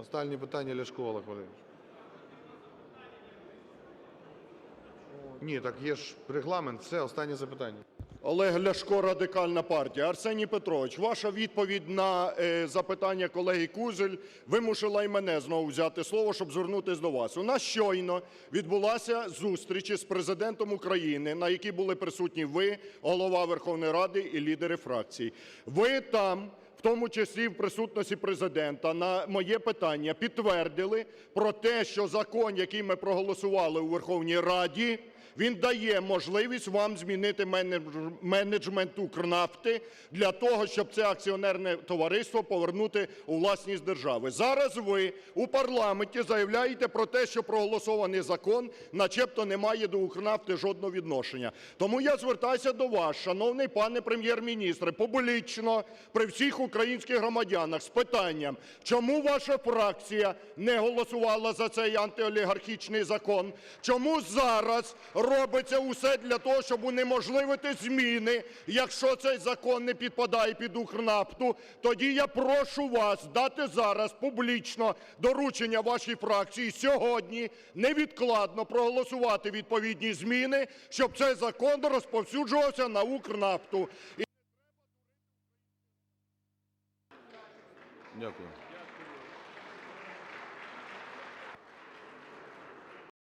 Останнє питання Ляшко Олег Валерійович. Ні, так є ж регламент, все, останнє запитання. Олег Ляшко, Радикальна партія. Арсеній Петрович, ваша відповідь на е, запитання колеги Кужель вимусила і мене знову взяти слово, щоб звернутися до вас. У нас щойно відбулася зустріч із Президентом України, на якій були присутні ви, голова Верховної Ради і лідери фракцій. Ви там в тому числі в присутності Президента, на моє питання підтвердили про те, що закон, який ми проголосували у Верховній Раді, він дає можливість вам змінити менедж- менеджмент Укрнафти для того, щоб це акціонерне товариство повернути у власність держави. Зараз ви у парламенті заявляєте про те, що проголосований закон начебто не має до Укрнафти жодного відношення. Тому я звертаюся до вас, шановний пане прем'єр-міністре, публічно при всіх українських громадянах з питанням, чому ваша фракція не голосувала за цей антиолігархічний закон? Чому зараз робиться усе для того, щоб унеможливити зміни, якщо цей закон не підпадає під Укрнафту? Тоді я прошу вас дати зараз публічно доручення вашій фракції сьогодні невідкладно проголосувати відповідні зміни, щоб цей закон розповсюджувався на Укрнафту. Дякую.